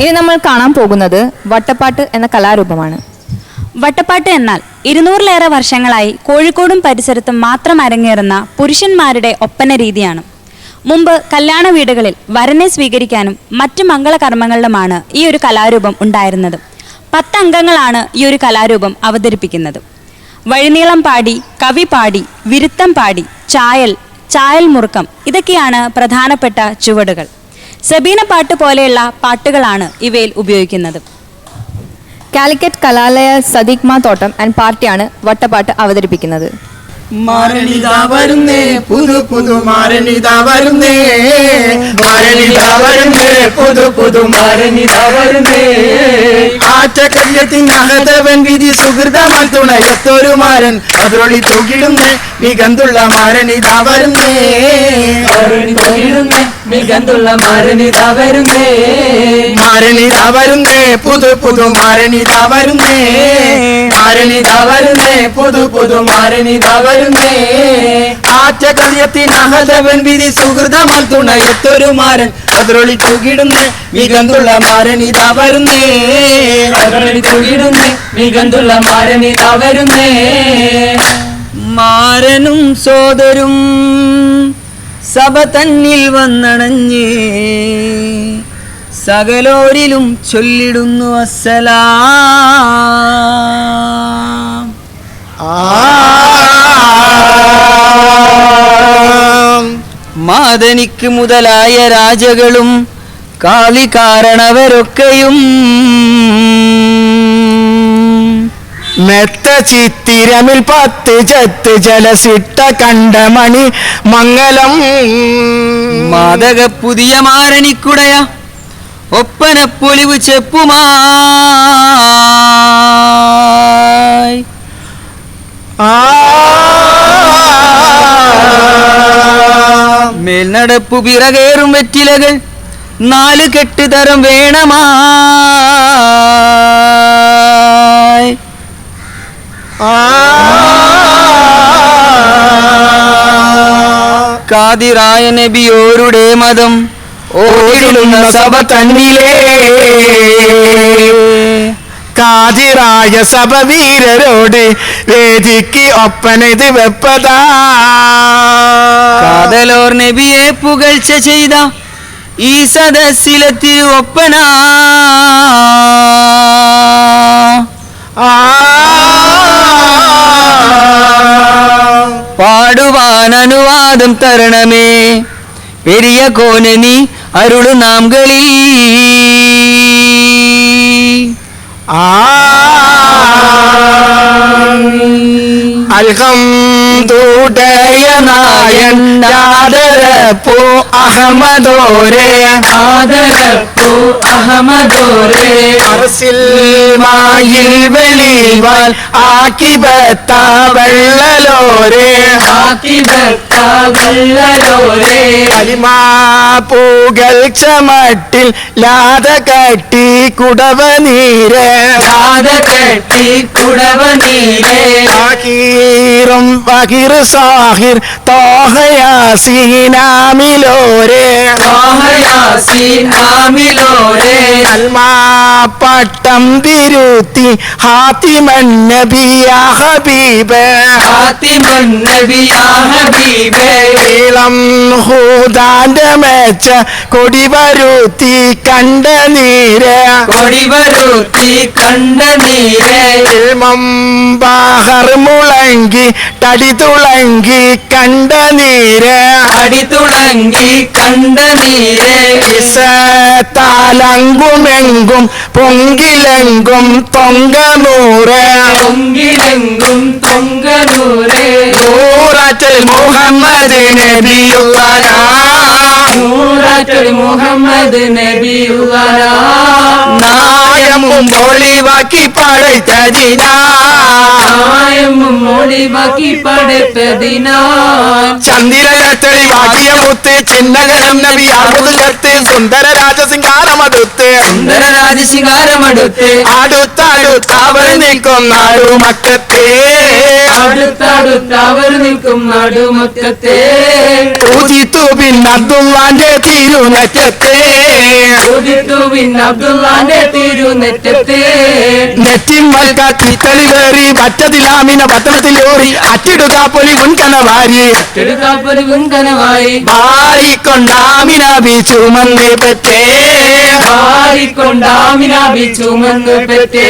ഇനി നമ്മൾ കാണാൻ പോകുന്നത് വട്ടപ്പാട്ട് എന്ന കലാരൂപമാണ്. വട്ടപ്പാട്ട് എന്നാൽ ഇരുന്നൂറിലേറെ വർഷങ്ങളായി കോഴിക്കോടും പരിസരത്തും മാത്രം അരങ്ങേറുന്ന പുരുഷന്മാരുടെ ഒപ്പന രീതിയാണ്. മുമ്പ് കല്യാണ വീടുകളിൽ വരനെ സ്വീകരിക്കാനും മറ്റ് മംഗളകർമ്മങ്ങളിലുമാണ് ഈ ഒരു കലാരൂപം ഉണ്ടായിരുന്നത്. പത്ത് അംഗങ്ങളാണ് ഈ ഒരു കലാരൂപം അവതരിപ്പിക്കുന്നത്. വഴിനീളം പാടി കവി പാടി വിരുത്തം പാടി ചായൽ ചായൽ മുറുക്കം ഇതൊക്കെയാണ് പ്രധാനപ്പെട്ട ചുവടുകൾ. സബീന പാട്ട് പോലെയുള്ള പാട്ടുകളാണ് ഇവയിൽ ഉപയോഗിക്കുന്നത്. കാലിക്കറ്റ് കലാലയ സദീഖ്മ തോട്ടം ആൻഡ് പാർട്ടിയാണ് വട്ടപ്പാട്ട് അവതരിപ്പിക്കുന്നത്. മാരണിതാ വരുന്നേ പുതു പുതു മാരണിതാ വരുന്നേ. മാരണിതാ വരുന്നേ പുതു പുതു മാരണിതാ വരുന്നേ. ആറ്റക്കല്യത്തിനകതവൻ വിധി സുഹൃതമാൽ തുണയത്തൊരു മാരൻ അതിരൊളി തൂക്കിടുന്നേ മികന്തുള്ള മാരണിതാ വരുന്നേ. മികന്തുള്ള മരണിതാ വരുന്നേ. മാരണിതാ വരുന്നേ പുതു പുതു മാരണിതാ വരുന്നേ. വരുന്നേ പുതു മാരൻ മികന്തുള്ള മാരനിതാ വരുന്നേ. മികന്തുള്ള മാരനിതാ വരുന്നേ. മാരനും സോദരും സഭ തന്നിൽ വന്നണഞ്ഞ്. സകലോരിലും ചൊല്ലിടുന്നു അസ്സലാം. മാതനിക്ക് മുതലായ രാജകളും കാളി കാരണവരൊക്കെയും മെത്ത ചിത്തിരമിൽ പത്ത് ചത്ത് ജലസിട്ട കണ്ടമണി മംഗലം. മാതക പുതിയ മാരണിക്കുടയ ഒപ്പന പൊലിവ് ചെപ്പുമായി മേൽനടപ്പു പിറകേറും വെറ്റിലകൾ നാല് കെട്ട് തരം വേണമായി. കാതിറായ നബിയോരുടെ മതം ഓടിടുന്ന സഭ തന്നിലേ കാതിറായ സഭ വീരരോട് വേദിക്ക് ഒപ്പനത് വെപ്പതാ. കാതലോർ നബിയെ പുകഴ്ച ചെയ്ത ഈ സദസ്സിലെ തിരുവൊപ്പന. പാടുവാൻ അനുവാദം തരണമേ. പെരിയ കോനനി അരുൾ നാം കളി അൽഹംദുടയ നായൻ ആദരപ്പൂ അഹമ്മദോരെ. ആദരപ്പൂ അഹമ്മദോരേ. മായിൽ വെളിവാൽ ആക്കിബത്ത വെള്ളലോരേ. ആക്കിബത്ത വെള്ളലോരേ. കലിമാ പൂകൾ ചമട്ടിൽ ലാത കട്ടി കുടവ നീരേ കാത കെട്ടി കുടവ നീരേ ആകീറും വകിർ സാഹിർ തോഹയാസീനാമിലോരെ. തോഹയാസീനാമിലോരേ. കൽമാപ്പട്ടം പട്ടം തിരുത്തി ഹാത്തിമൻ നബിയാ ഹബീബ്. ഫാത്തിമൻ നബിയാ ഹബീബേ. ഇളം ഹൂദാന്റെ മേച്ച കൊടിവരുത്തി കണ്ട നീര് கொடிவருத்தி கண்ட நீரே. மம்பாகர் முழங்கி தடி துளங்கி கண்ட நீரே. அடி துளங்கி கண்ட நீரே. விசத்தாலங்கும் எங்கும் பொங்கிலெங்கும் தொங்க நூறே. பொங்கிலெங்கும் தொங்க நூறே. நூறாச்சல் முகம்மது நபியுள்ளா நூறாச்சல் முகம்மது நபியுள்ளா പടയ്ത്തതിനാ നായമും ഒളിവാക്കി പടുത്തതിനാ. തെളിവാക്കിയ മുത്ത് ചിന്നകരം നബി അറുപതിലെത്ത് സുന്ദര രാജസിംഗാരമടുത്ത് സുന്ദരരാജശികാരമടുത്ത് അടുത്തടുത്ത് അവർ നിൽക്കും നാടു മക്കത്തെ അടുത്തടുത്ത് അവർ നിൽക്കും നടുമുറ്റത്തെ. ഉദിത്തു ബിൻ അബ്ദുള്ളാന്റെ തിരുനെറ്റത്തെ. ഉദിത്തു ബിൻ അബ്ദുള്ളാന്റെ തിരുനെറ്റത്തെ. നെറ്റിമ്മൽ കത്തി കയറി പറ്റതിലാമിന പട്ടണത്തിലോറി അറ്റിടുക പൊലി മുൻകനവാരി ചെടുക്കാപ്പൊരു കുങ്കനമായി ഭാരിക്കൊണ്ടാമിന ബീച്ചുമന്ന് പെറ്റേ. മാറിക്കൊണ്ടാമിനാബി ചുമന്ന് പെറ്റേ.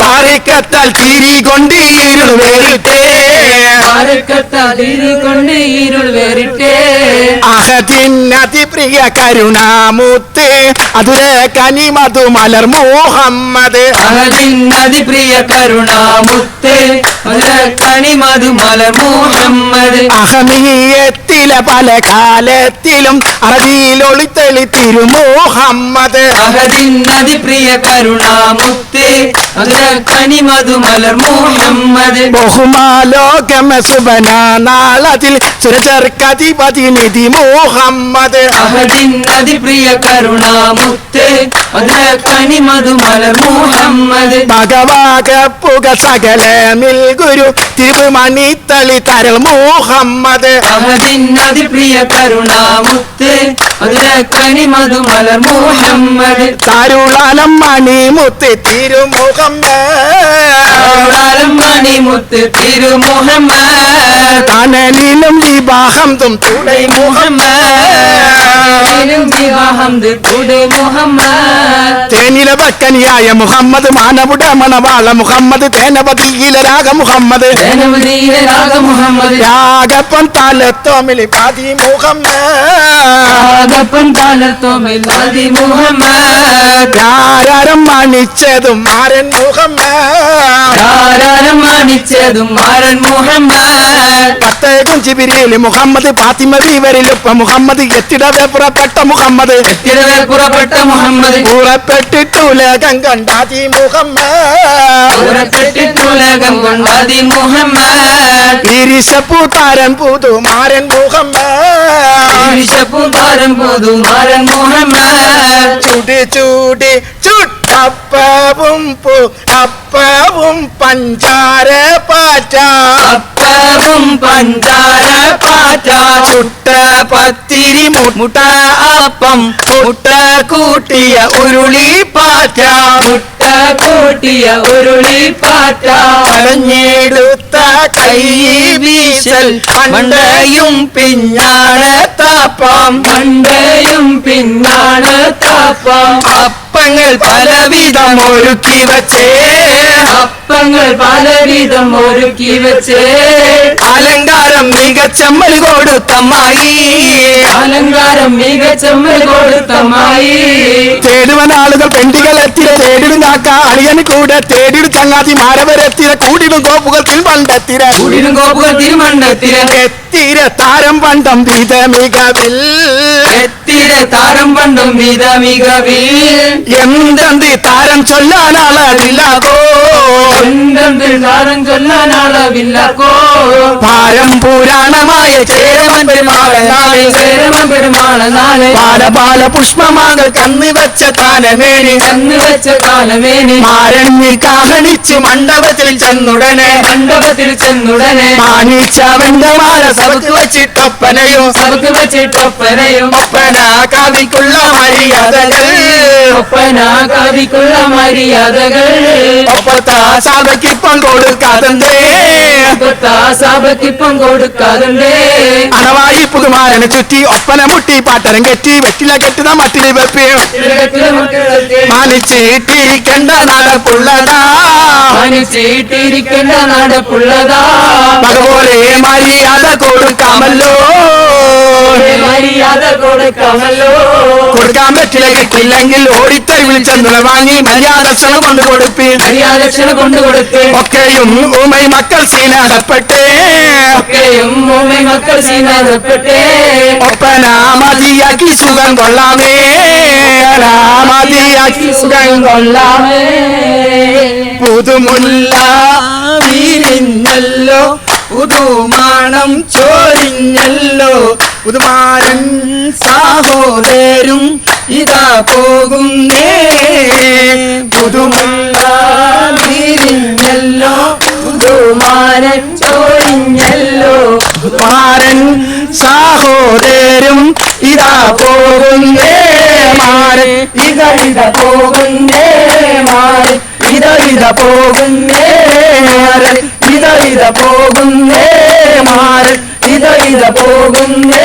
ഭാരിക്കത്താൽ തിരി കൊണ്ട് ഇരുൾ വേറിട്ടേ മാറിക്കത്താതിരി കൊണ്ട് ഇരുൾ വേറിട്ടേ. കരുണാമുത്ത് കനി മധു മലർ മുഹമ്മദ് അഹദിന്നതി പ്രിയ കരുണാമുത്ത് മധു മലർ മുഹമ്മദ്. അഹമീയത്തിലെ പല കാലത്തിലും അറബിയിലൊളിത്തെളി തിരുമുഹമ്മദ് അഹദിന്നതി പ്രിയ കരുണാമുത്ത് കണി മധുമലർ മുഹമ്മദ്. ബഹുമാലോകമ സുബന നാളത്തിൽ സുരചർക്കധിപതി നിധി മുഹമ്മദ്. അഹദിന്നതി പ്രിയ കരുണാമുത്ത്. മുഹമ്മദ്. ഭഗവാകപ്പുക സകല മിൽഗുരു തിരുമണി തളി തരൾ മുഹമ്മദ്. അഹദിന്നതി പ്രിയ കരുണാമുത്ത്. മധുമലർ മുഹമ്മദ്. തരുളാലം മണിമുത്ത് തിരുമുഹമ്മദ് മണിമുത്ത് തിരു മുഹമ്മദ് തനലിലും വിവാഹം തും തുടை മുഹമ്മദ് തുടെ മുഹമ്മദ്. മാനവുടെ മണവാള മുഹമ്മദ് തേനപതിയില രാഗ മുഹമ്മദ്. രാഗപ്പം താലത്തോമിലി പാതി മുഹമ്മദ്. ധാരാരം മണിച്ചതും മാരൻ മുഹമ്മദ്. ധാരാളം മാണിച്ചതും മാരൻ മുഹമ്മദ്. പത്തേകും ചിബിരിയിൽ മുഹമ്മദ് പാത്തിമ വീവരിലുപ്പ മുഹമ്മദ് എത്തിടവേ പുറപ്പെട്ട മുഹമ്മദ് തിരവേ പുറപ്പെട്ട മുഹമ്മദ് പുറപ്പെട്ടിട്ടുലകം കണ്ടാതി മുഹമ്മദ് പുറപ്പെട്ടിട്ടുലകം കൊണ്ടാതി മുഹമ്മദ് ഇരിശപ്പൂത്താരൻ പുതു മാരൻ മുഹമ്മദ് വിഷപ്പുതാരം പോതു മാരൻ മുഹമ്മദ് ചുടി ചുടി ചുട്ടപ്പവും പു അപ്പവും പഞ്ചാര പാറ്റ അപ്പവും പഞ്ചാര പാറ്റ ചുട്ട പത്തിരി മുട്ട അപ്പം മുട്ട കൂട്ടിയ ഉരുളി പാറ്റ മുട്ട കൂട്ടിയ ഉരുളി പാറ്റ പറഞ്ഞെടുത്ത കൈ വീശൽ മണ്ടയും പിന്നാണ് താപ്പം. മണ്ടയും പിന്നാണ് താപ്പം. അപ്പങ്ങൾ പലവിധം ഒരുക്കി വച്ചേ. അപ്പങ്ങൾ പലവിധം ഒരുക്കി വച്ചേ. അലങ്കാരം മികച്ചമ്മൽ കൊടുത്തമായി അലങ്കാരം മികച്ചമ്മൽ കൊടുത്തമായി തേടുവൻ തേടിടും കാക്ക അളിയന് കൂടെ തേടിടും ചങ്ങാതി മാരവരെത്തിയ കൂടിടും കോപ്പുകൾ തിരുമണ്ടത്തിര കൂടിടും കോപ്പുകൾ തിരുമണ്ടത്തിര എത്തിര താരം പണ്ടം വീത മികവിൽ എത്തിര താരം പണ്ടം വീത മികവിൽ എന്തെന്ത് താരം എന്തെന്ത് താരം ചൊല്ലാനാളവില്ലക്കോ പാരം പുരാണമായ ചേരമൻ പെരുമാളെ നാളെ ചേരമ പെരുമാള നാളെ പാല പാല പുഷ്പമാകൾ കന്ന് വെച്ച കാലമേനി കന്ന് വെച്ച കാലമേനി മാരണ്ണി കാഹണിച്ച് മണ്ഡപത്തിൽ ചെന്നുടനെ. മണ്ഡപത്തിൽ ചെന്നുടനെ. മാനിച്ച വെണ്ടമാല സവക്ക് വെച്ചിട്ടൊപ്പനയും. സവക്ക് വെച്ചിട്ടൊപ്പനയും. ഒപ്പന കവിക്കുള്ള മര്യാദകൾ. ഒപ്പന കവിക്കുള്ള മര്യാദകൾ. ഒപ്പത്ത സഭയ്ക്കിപ്പം കൊടുക്കാതെ ഒപ്പത്ത സഭയ്ക്കിപ്പം കൊടുക്കാറുണ്ടേ അണവായി പുതുമാരനെ ചുറ്റി ഒപ്പന മുട്ടി പാട്ടരം കെട്ടി വെറ്റില കെട്ടുന്ന മട്ടിൽ വെപ്പി മാനിച്ചിട്ടിരിക്കേണ്ട നടപ്പുള്ളതാ ചീട്ടിരിക്കേണ്ട നടപ്പുള്ളതാ അതുപോലെ മര്യാദ കൊടുക്കാമല്ലോ മര്യാദ കൊടുക്കാമല്ലോ. കൊടുക്കാൻ പറ്റില്ല കിട്ടില്ലെങ്കിൽ ഓടിത്തരി വിളിച്ചെന്നുള്ള വാങ്ങി മര്യാദക്ഷണ കൊണ്ട് കൊടുപ്പി. മര്യാദക്ഷണ കൊണ്ടു കൊടുത്ത് ഒക്കെയും ഊമൈ മക്കൾ സീനാടപ്പെട്ടേ. ഒക്കെയും മൂമ്മ മക്കൾ സീനാഥപ്പെട്ടേ ഒപ്പന മതിയാക്കി സുഖം കൊള്ളാമേ. മതിയാക്കി സുഖം കൊള്ളാമേ. പുതുമുല്ല വീരിഞ്ഞല്ലോ പുതുമാണം ചോരിഞ്ഞല്ലോ. പുതുമാരൻ സഹോദരും ഇതാ പോകുന്നേ. പുതുമുല്ല വീരിഞ്ഞല്ലോ പുതുമാരൻ ചോരിഞ്ഞല്ലോ. പുതുമാരൻ മാരൻ സഹോദരും ഇതാ പോകുന്നേ. മാരൻ ഇത ഇത പോകുന്നേ. മാരൻ ഇത ഇത പോകുന്നേ. ഇത ഇത പോകുന്നേ മാരൻ ഇത ഇത പോകുന്നേ.